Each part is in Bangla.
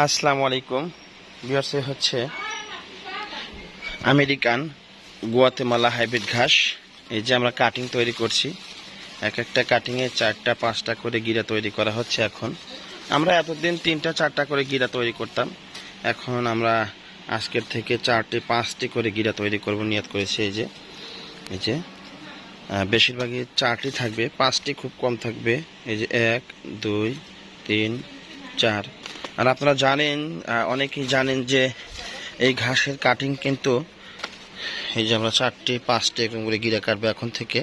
আসসালামু আলাইকুম বিয়ার্সে হচ্ছে আমেরিকান গুয়াতেমালা হাইব্রিড ঘাস। এই যে আমরা কাটিং তৈরি করছি, এক একটা কাটিংয়ে চারটা, পাঁচটা করে গিরা তৈরি করা হচ্ছে এখন। আমরা এতদিন তিনটা, চারটা করে গিরা তৈরি করতাম। এখন আমরা আজকের থেকে চারটি, পাঁচটি করে গিরা তৈরি করব, নিয়ত করেছি এই যে। এই যে বেশিরভাগই চারটি থাকবে, পাঁচটি খুব কম থাকবে। এই যে এক, দুই, তিন, চার আর আপনারা জানেন অনেকেই জানেন যে এই ঘাসের কাটিং কিন্তু এই যে আমরা চারটে, পাঁচটে এরকম করে গিরা কাটবো এখন থেকে।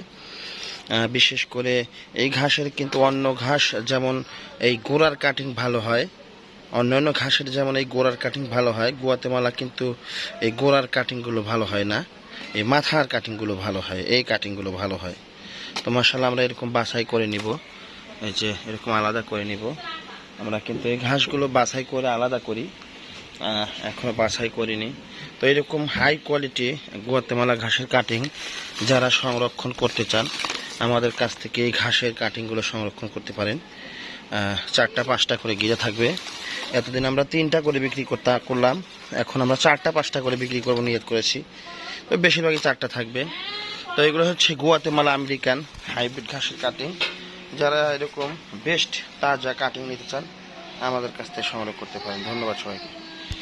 বিশেষ করে এই ঘাসের কিন্তু অন্য ঘাস যেমন এই গোড়ার কাটিং ভালো হয়, অন্যান্য ঘাসের যেমন এই গোড়ার কাটিং ভালো হয়, গুয়াতেমালা কিন্তু এই গোড়ার কাটিংগুলো ভালো হয় না, এই মাথার কাটিংগুলো ভালো হয়, এই কাটিংগুলো ভালো হয়। তো মাসাল্লাহ আমরা এরকম বাছাই করে নিব, এই যে এরকম আলাদা করে নিব। আমরা কিন্তু এই ঘাসগুলো বাছাই করে আলাদা করি। আহ, এখনও বাছাই করিনি। তো এরকম হাই কোয়ালিটি গুয়াতেমালা ঘাসের কাটিং যারা সংরক্ষণ করতে চান আমাদের কাছ থেকে এই ঘাসের কাটিংগুলো সংরক্ষণ করতে পারেন। চারটা পাঁচটা করে গিরা থাকবে। এতদিন আমরা তিনটা করে বিক্রি করতে করলাম। এখন আমরা চারটা পাঁচটা করে বিক্রি করব নিয়ত করেছি। তো বেশিরভাগই চারটা থাকবে। তো এগুলো হচ্ছে গুয়াতেমালা আমেরিকান হাইব্রিড ঘাসের কাটিং যারা এরকম বেস্ট তাজা কাটিং নিতে চান, আমাদের কাছ থেকে সংগ্রহ করতে পারেন। ধন্যবাদ সবাইকে।